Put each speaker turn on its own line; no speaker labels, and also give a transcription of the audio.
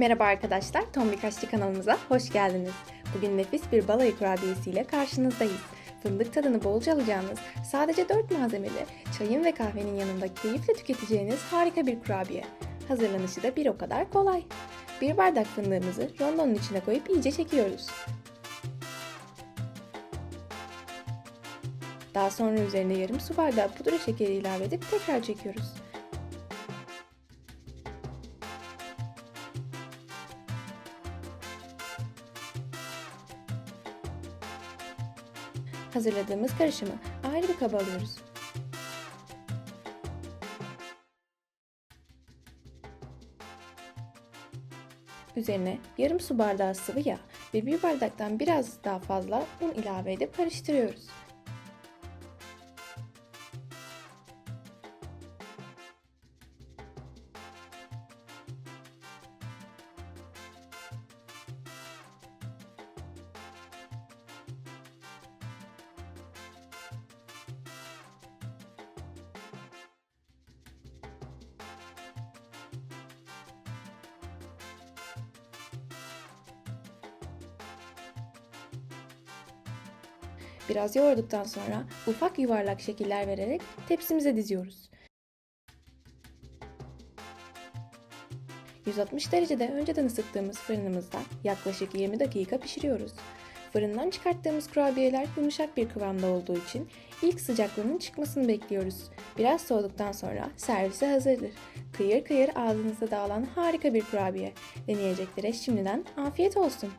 Merhaba arkadaşlar, Tombik Aşçı kanalımıza hoş geldiniz. Bugün nefis bir balayı kurabiyesiyle karşınızdayız. Fındık tadını bolca alacağınız, sadece 4 malzemeli, çayın ve kahvenin yanında keyifle tüketeceğiniz harika bir kurabiye. Hazırlanışı da bir o kadar kolay. Bir bardak fındığımızı rondonun içine koyup iyice çekiyoruz. Daha sonra üzerine yarım su bardağı pudra şekeri ilave edip tekrar çekiyoruz. Hazırladığımız karışımı ayrı bir kaba alıyoruz. Üzerine yarım su bardağı sıvı yağ ve bir bardaktan biraz daha fazla un ilave edip karıştırıyoruz. Biraz yoğurduktan sonra ufak yuvarlak şekiller vererek tepsimize diziyoruz. 160 derecede önceden ısıttığımız fırınımızda yaklaşık 20 dakika pişiriyoruz. Fırından çıkarttığımız kurabiyeler yumuşak bir kıvamda olduğu için ilk sıcaklığının çıkmasını bekliyoruz. Biraz soğuduktan sonra servise hazırdır. Kıyır kıyır ağzınızda dağılan harika bir kurabiye. Deneyeceklere şimdiden afiyet olsun.